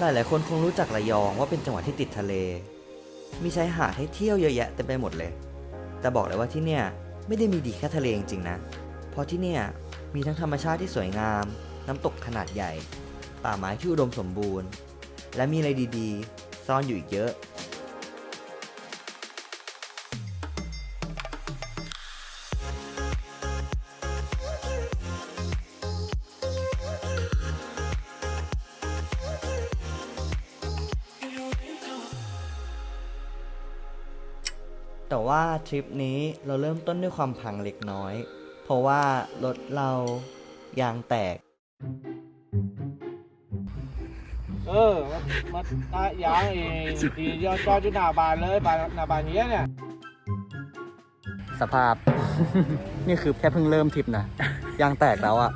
หลายๆคนคงรู้จักระยองว่าเป็นจังหวัดที่ติดทะเล มีชายหาดให้เที่ยวเยอะแยะเต็มไปหมดเลย แต่บอกเลยว่าที่เนี่ยไม่ได้มีดีแค่ทะเลจริงๆนะ เพราะที่เนี่ยมีทั้งธรรมชาติที่สวยงาม น้ำตกขนาดใหญ่ ป่าไม้ที่อุดมสมบูรณ์ และมีอะไรดีๆ ซ่อนอยู่อีกเยอะ แต่ว่าทริปนี้เราเริ่มต้นด้วยความพังเล็กน้อย เพราะว่ารถเรายางแตก เออมามาตายางเองดียอดจอดอยู่หน้าบ้านเลยบ้านหน้าบ้านนี้เนี่ย สภาพ นี่คือแค่เพิ่งเริ่มทริปนะ ยางแตกแล้วอะ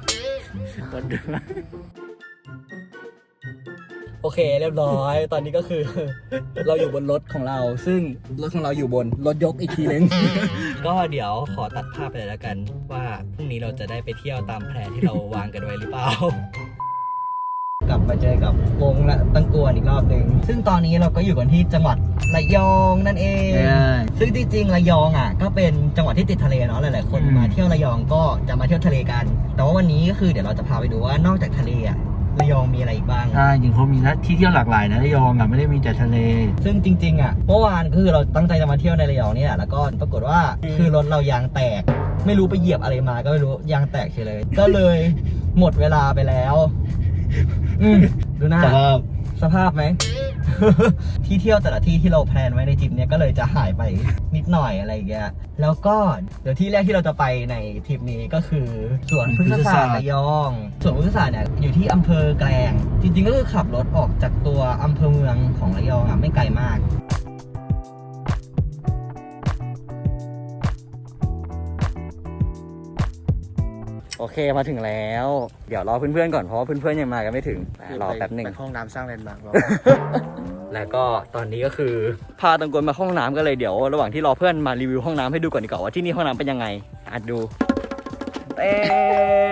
โอเค เรียบร้อย ตอนนี้ก็คือ เราอยู่บนรถของเรา ซึ่งรถของเราอยู่บนรถยกอีกทีนึง ก็เดี๋ยวขอตัดภาพไปเลยแล้วกัน ว่าพรุ่งนี้เราจะได้ไปเที่ยวตามแผนที่เราวางกันไว้หรือเปล่า กลับมาเจอกับวงและตั้งกวนอีกรอบหนึ่งซึ่งตอนนี้เราก็อยู่กันที่จังหวัดระยองนั่นเองซึ่งจริงๆระยองอะ ก็เป็นจังหวัดที่ติดทะเลเนาะหลายๆคนอืม มาเที่ยวระยองก็จะมาเที่ยวทะเลกัน แต่ว่าวันนี้ก็คือเดี๋ยวเราจะพาไปดูว่านอกจากทะเลอะ ระยองมีอะไรอีกบ้าง ใช่จริงเขามีนะที่เที่ยวหลากหลายนะระยองอะไม่ได้มีแต่ทะเล ซึ่งจริง ๆ อะเมื่อวานก็คือเราตั้งใจจะมาเที่ยวในระยองเนี่ยแล้วก็ปรากฏว่าคือรถเรายางแตก ไม่รู้ไปเหยียบอะไรมาก็ไม่รู้ยางแตกเฉยเลย ก็เลยหมดเวลาไปแล้ว อืมดูหน้าสภาพสภาพไหม ที่เที่ยวแต่ละที่ที่เราแพลนไว้ในทริปเนี้ยก็เลยจะหายไปนิดหน่อยอะไรอย่างเงี้ยแล้วก็เดี๋ยวที่แรกที่เราจะไปในทริปนี้ก็คือสวนพฤกษศาสตร์ระยองสวนพฤกษศาสตร์เนี่ยอยู่ที่อำเภอแกลง จริงๆก็คือขับรถออกจากตัวอำเภอเมืองของระยองอะไม่ไกลมาก โอเคมาถึงแล้ว เดี๋ยวรอเพื่อนๆก่อนเพราะว่าเพื่อนๆยังมากันไม่ถึงรอแป๊บหนึ่ง ไปห้องน้ำสร้างแลนด์มาร์คแล้วก็ตอนนี้ก็คือพาตังกวนมาห้องน้ำกันเลยเดี๋ยว ระหว่างที่รอเพื่อนมารีวิวห้องน้ำให้ดูก่อนดีกว่าว่าที่นี่ห้องน้ำเป็นยังไงอะดูเต้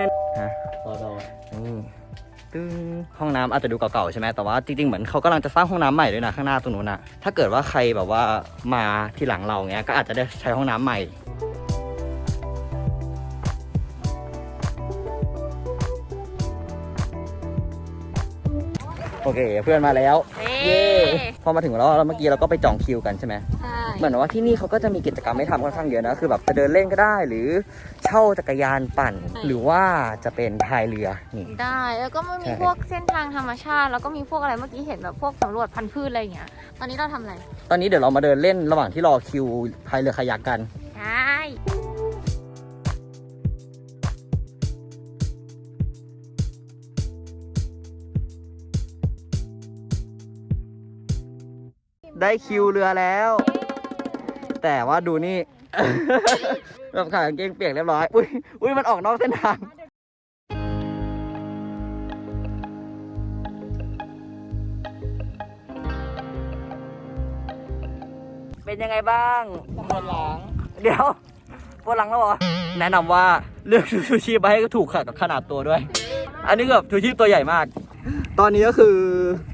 นฮะรอรออืมตึ้งห้องน้ำอาจจะดูเก่าๆใช่ไหมแต่ว่าจริงๆเหมือนเขากำลังจะสร้างห้องน้ำใหม่ด้วยนะข้างหน้าตรงนู้นนะถ้าเกิดว่าใครแบบว่ามาที่หลังเราเงี้ยก็อาจจะได้ใช้ห้องน้ำใหม่ โอเค เพื่อนมาแล้ว เย้พอมาถึงแล้วแล้วเมื่อกี้เราก็ไปจองคิวกันใช่ไหมใช่เหมือนว่าที่นี่เขาก็จะมีกิจกรรมให้ทำค่อนข้างเยอะนะคือแบบจะเดินเล่นก็ได้หรือเช่าจักรยานปั่น หรือว่าจะเป็นพายเรือนี่ได้แล้วก็มันใช่มีพวกเส้นทางธรรมชาติ แล้วก็มีพวกอะไรเมื่อกี้เห็นแบบพวกสำรวจพันธุ์พืชอะไรอย่างเงี้ยตอนนี้เราทำอะไรตอนนี้เดี๋ยวเรามาเดินเล่นระหว่างที่รอคิวพายเรือคายักกัน ได้คิวเรือแล้ว แต่ว่าดูนี่ แบบขากางเกงเปียกเรียบร้อย อุ้ยอุ้ยมันออกนอกเส้นทางเป็นยังไงบ้างปวดหลัง เดี๋ยวปวดหลังแล้วเหรอ แนะนำว่าเลือกชูชีพมาให้ถูกกับขนาดตัวด้วย อันนี้แบบชูชีพตัวใหญ่มาก ตอนนี้ก็คือ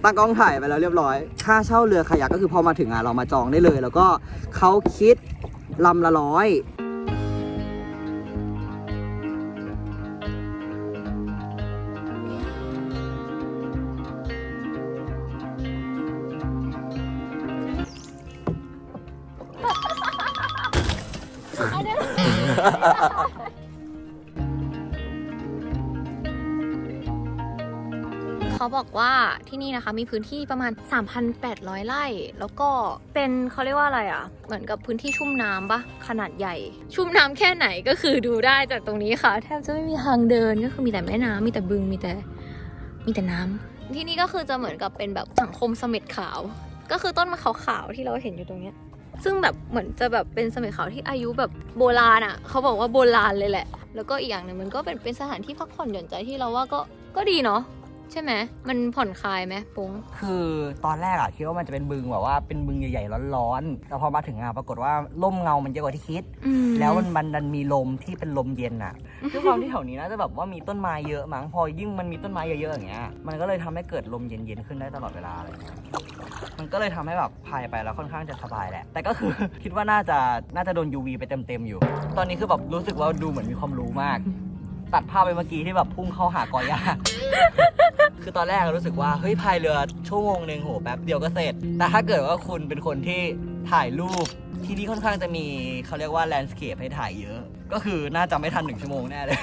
ตั้งกล้องถ่ายไปแล้วเรียบร้อย ค่าเช่าเรือคายักก็คือพอมาถึงอะเรามาจองได้เลย แล้วก็เขาคิดลำละร้อย เขาบอกว่าที่นี่นะคะมีพื้นที่ประมาณ 3,800 ไร่ แล้วก็เป็นเขาเรียกว่าอะไรอะ เหมือนกับพื้นที่ชุ่มน้ำปะขนาดใหญ่ ชุ่มน้ำแค่ไหนก็คือดูได้จากตรงนี้ค่ะ แทบจะไม่มีทางเดินก็คือมีแต่แม่น้ำมีแต่บึงมีแต่มีแต่น้ำที่นี่ก็คือจะเหมือนกับเป็นแบบสังคมเสม็ดขาว ก็คือต้นมะขาวๆที่เราเห็นอยู่ตรงเนี้ยซึ่งแบบเหมือนจะแบบเป็นสม็ดขาวที่อายุแบบโบราณอะ เขาบอกว่าโบราณเลยแหละ แล้วก็อีกอย่างหนึ่งมันก็เป็นเป็นสถานที่พักผ่อนหย่อนใจที่เราว่าก็ก็ดีเนาะ ใช่ไหมมันผ่อนคลายไหมปุ้ง คือตอนแรกอะคิดว่ามันจะเป็นบึงแบบว่าเป็นบึงใหญ่ๆร้อนๆแต่พอมาถึงอะปรากฏว่าร่มเงามันเยอะกว่าที่คิด อืม แล้วมันมันดันมีลมที่เป็นลมเย็นอะด้วยความที่แถวนี้น่าจะแบบว่ามีต้นไม้เยอะมั้งพอยิ่งมันมีต้นไม้เยอะๆอย่างเงี้ยมันก็เลยทำให้เกิดลมเย็นๆขึ้นได้ตลอดเวลาอะไรเงี้ยมันก็เลยทำให้แบบพายไปแล้วค่อนข้างจะสบายแหละ แต่ก็คือ คิดว่าน่าจะน่าจะโดน UV ไปเต็มๆอยู่ ตอนนี้คือแบบรู้สึกว่าดูเหมือนมีความรู้มาก ตัดภาพไปเมื่อกี้ที่แบบพุ่งเข้าหากอหญ้า คือตอนแรกรู้สึกว่าเฮ้ยพายเรือชั่วโมงหนึ่งโหแป๊บเดียวก็เสร็จ แต่ถ้าเกิดว่าคุณเป็นคนที่ถ่ายรูปที่นี่ค่อนข้างจะมีเขาเรียกว่าแลนด์สเคปให้ถ่ายเยอะ ก็คือน่าจะไม่ทันหนึ่งชั่วโมงแน่เลย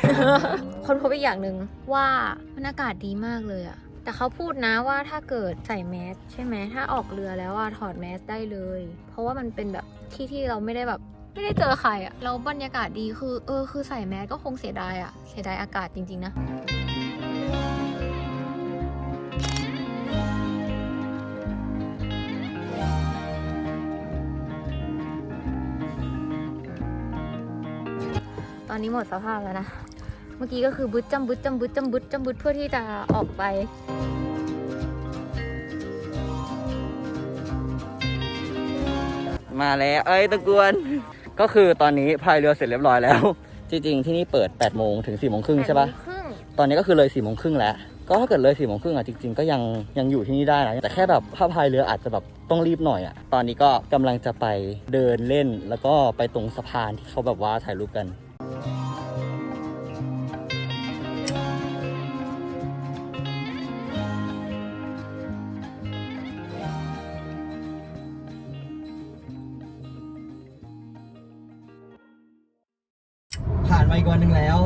คนพบอีกอย่างหนึ่งว่ามันอากาศดีมากเลยอะแต่เขาพูดนะว่าถ้าเกิดใส่แมสใช่ไหมถ้าออกเรือแล้วอะถอดแมสได้เลย เพราะว่ามันเป็นแบบที่ที่เราไม่ได้แบบ ไม่ได้เจอใครอะแล้วบรรยากาศดีคือ เออ คือใส่แมสก็คงเสียดายอะเสียดายอากาศจริง ๆ นะตอนนี้หมดสภาพแล้วนะ เมื่อกี้ก็คือบึดจำบึดจำบึดจำบึดจำบึดเพื่อที่จะออกไป มาแล้ว เอ้ยตะกวน ก็คือตอนนี้พายเรือเสร็จเรียบร้อยแล้ว จริงๆที่นี่เปิด8โมงถึง4โมงครึ่งใช่ปะครึ่งตอนนี้ก็คือเลย4โมงครึ่งแล้ว ก็ถ้าเกิดเลย4โมงครึ่งอะจริงๆก็ยังยังอยู่ที่นี่ได้นะแต่แค่แบบถ้าพายเรืออาจจะแบบต้องรีบหน่อยอะตอนนี้ก็กำลังจะไปเดินเล่นแล้วก็ไปตรงสะพานที่เขาแบบว่าถ่ายรูปกัน หนึ่งแล้ว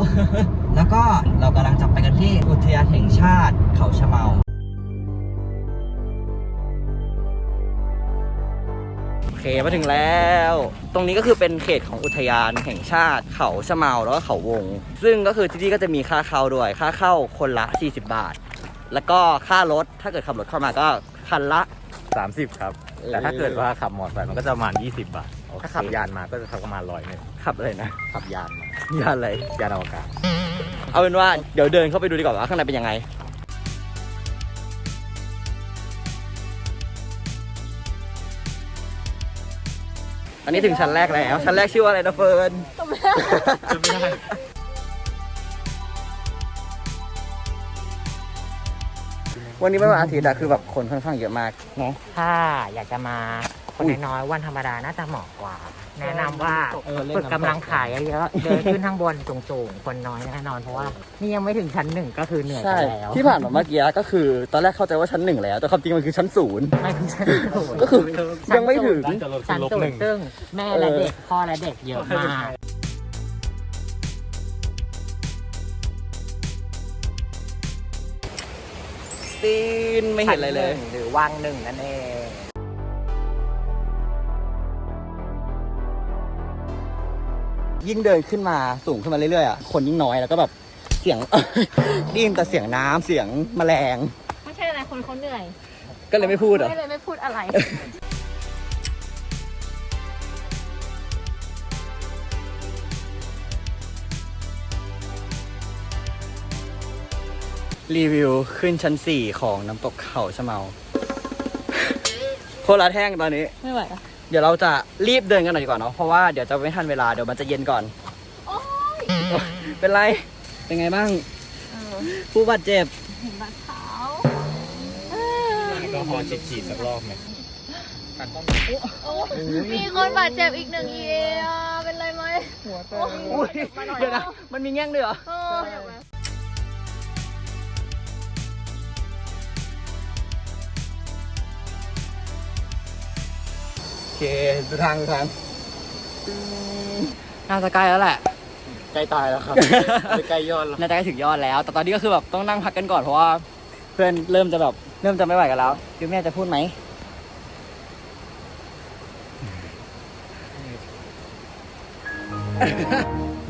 แล้วก็เรากำลังจะไปกันที่อุทยานแห่งชาติเขาชะเมาโอเคมาถึงแล้ว ตรงนี้ก็คือเป็นเขตของอุทยานแห่งชาติเขาชะเมาแล้วก็เขาวง ซึ่งก็คือที่นี่ก็จะมีค่าเข้าด้วย ค่าเข้าคนละ 40 บาท แล้วก็ค่ารถถ้าเกิดขับรถเข้ามาก็คันละ 30 ครับ แต่ถ้าเกิดว่าขับมอเตอร์ไซค์มันก็จะประมาณ 20 บาท ถ้าขับยานมาก็จะสักประมาณร้อยนึง ขับอะไรนะ ขับยานมายานอะไร ยานอวกาศเอาเป็นว่าเดี๋ยวเดินเข้าไปดูดีกว่าว่าข้างในเป็นยังไง อันนี้ถึงชั้นแรกแล้ว ชั้นแรกชื่อว่าอะไรนะเฟิร์นจำไม่ได้วันนี้เป็นวันอาทิตย์อะคือแบบคนค่อนข้างเยอะมากเนาะถ้าอยากจะมา คนน้อยๆวันธรรมดาน่าจะเหมาะกว่า แนะนำว่าเออเล่นฝึกน้ำตกกำลังขายเยอะๆเดินขึ้นข้างบนสูงๆคนน้อยแน่นอนเพราะว่านี่ยังไม่ถึงชั้นหนึ่งก็คือเหนื่อยใช่ไปแล้วที่ผ่านมาเมื่อกี้ก็คือ ตอนแรกเข้าใจว่าชั้นหนึ่งแล้ว แต่ความจริงมันคือชั้นศูนย์ ไม่ถึงชั้นศูนย์ก็คือยังไม่ถึงชั้นศูนย์ซึ่งแม่และเด็กพ่อและเด็กเยอะมากตีนไม่เห็นอะไรเลยชั้หงหรือวังหนึ่งนั่นเอง ยิ่งเดินขึ้นมาสูงขึ้นมาเรื่อยๆอะคนยิ่งน้อยแล้วก็แบบเสียงได้ยินแต่เสียงน้ำเสียงแมลง ไม่ใช่อะไรคนเขาเหนื่อยก็เลยไม่พูดเหรอ ไม่เลยไม่พูดอะไร รีวิวขึ้นชั้น 4 ของน้ำตกเขาชะเมา โคตรละแท่งตอนนี้ ไม่ไหวอะ เดี๋ยวเราจะรีบเดินกันหน่อยดีกว่าเนาะเพราะว่าเดี๋ยวจะไม่ทันเวลาเดี๋ยวมันจะเย็นก่อนเป็นไรเป็นไงบ้างผู้บาดเจ็บเห็นบาดเท้าก็พอฉีดๆสักรอบไหมมีคนบาดเจ็บอีกหนึ่งเอียเป็นไรไหมหัวเตอุ้ยเดี๋ยวนะมันมีแง่งด้วยเหรอโอ เคดูทางดูทางน่าจะใกล้แล้วแหละ ใกล้ตายแล้วครับ ใกล้ยอดแล้วน่าจะใกล้ถึงยอดแล้ว แต่ตอนนี้ก็คือแบบต้องนั่งพักกันก่อนเพราะว่า เพื่อนเริ่มจะแบบเริ่มจะไม่ไหวกันแล้วคือแม่จะพูดไหม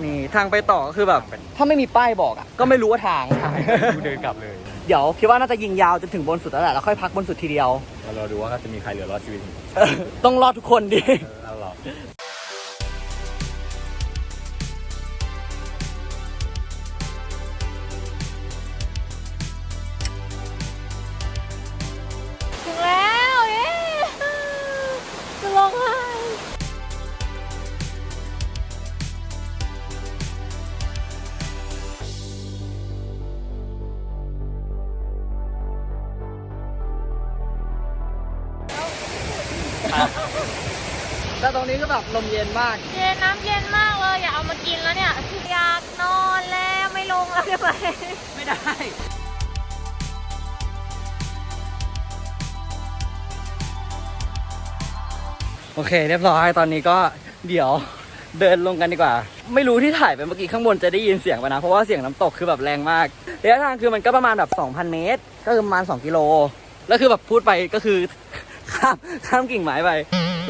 นี่ทางไปต่อก็คือแบบ ถ้าไม่มีป้ายบอกอะ ก็ไม่รู้ว่าทางกูเดินกลับเลย เดี๋ยวคิดว่าน่าจะยิงยาวจนถึงบนสุดแล้วแหละแล้วค่อยพักบนสุดทีเดียวเรารอดูว่าจะมีใครเหลือรอดชีวิตต้องรอดทุกคนดิ เราหรอ ก็แบบลมเย็นมาก เย็นน้ำเย็นมากเลยอยากเอามากินแล้วเนี่ยอยากนอนแล้วไม่ลงแล้วได้ไหมไม่ได้ โอเค เรียบร้อยตอนนี้ก็เดี๋ยวเดินลงกันดีกว่า ไม่รู้ที่ถ่ายไปเมื่อกี้ข้างบนจะได้ยินเสียงไปนะ เพราะว่าเสียงน้ำตกคือแบบแรงมากระยะทางคือมันก็ประมาณแบบ2,000 เมตร ก็คือประมาณ 2 กิโล แล้วคือแบบพูดไปก็คือข้ามข้ามกิ่งไม้ไป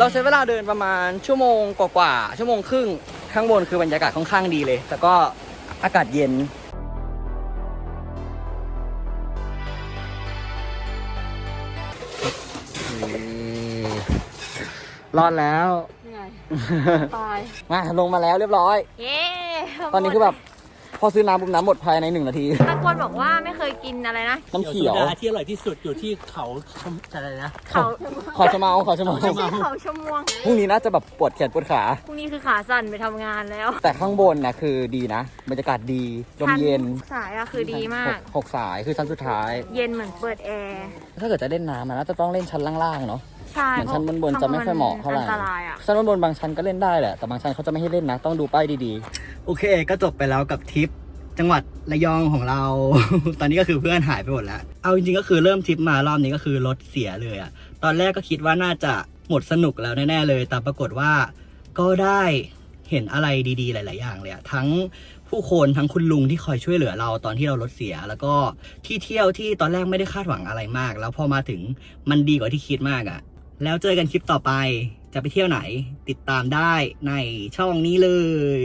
เราใช้เวลาเดินประมาณชั่วโมงกว่าๆชั่วโมงครึ่งข้างบนคือบรรยากาศค่อนข้างดีเลย แต่ก็อากาศเย็นรอดแล้ว เหนื่อย ตาย มาลงมาแล้วเรียบร้อย เย้ ตอนนี้คือแบบ พอซื้อน้ำปุ๊บน้ำหมดภายในหนึ่งนาที ตะกวนบอกว่าไม่เคยกินอะไรนะ น้ำเขียวที่อร่อยที่สุดอยู่ที่เขาชมอะไรนะ เขาขอชะเมาขอชะเมาไม่ใช่เขาชะมวงพรุ่งนี้น่าจะแบบปวดแขนปวดขา พรุ่งนี้คือขาสั่นไปทำงานแล้วแต่ข้างบนนะคือดีนะ บรรยากาศดีลมเย็นชั้สายอะคือดีมากหหกสายคือชั้นสุดท้าย เย็นเหมือนเปิดแอร์ ถ้าเกิดจะเล่นน้ำมันน่าจะต้องเล่นชั้นล่างๆเนาะ ใช่เหมือนชั้นบนๆจะไม่ค่อยเหมาะเท่าไหร่อันตรายอะชั้นบนๆบางชั้นก็เล่นได้แหละ แต่บางชั้นเขาจะไม่ให้เล่นนะ ต้องดูป้ายดีๆโอเค ก็จบไปแล้วกับทริปจังหวัดระยองของเรา ตอนนี้ก็คือเพื่อนหายไปหมดแล้ว เอาจริงๆก็คือเริ่มทริปมารอบนี้ก็คือรถเสียเลยอะตอนแรกก็คิดว่าน่าจะหมดสนุกแล้วแน่ ๆ เลย แต่ปรากฏว่าก็ได้เห็นอะไรดีๆ หลาย ๆ อย่างเลยอะทั้งผู้คนทั้งคุณลุงที่คอยช่วยเหลือเราตอนที่เรารถเสีย แล้วก็ที่เที่ยวที่ตอนแรกไม่ได้คาดหวังอะไรมาก แล้วพอมาถึงมันดีกว่าที่คิดมากอะ แล้วเจอกันคลิปต่อไปจะไปเที่ยวไหน ติดตามได้ในช่องนี้เลย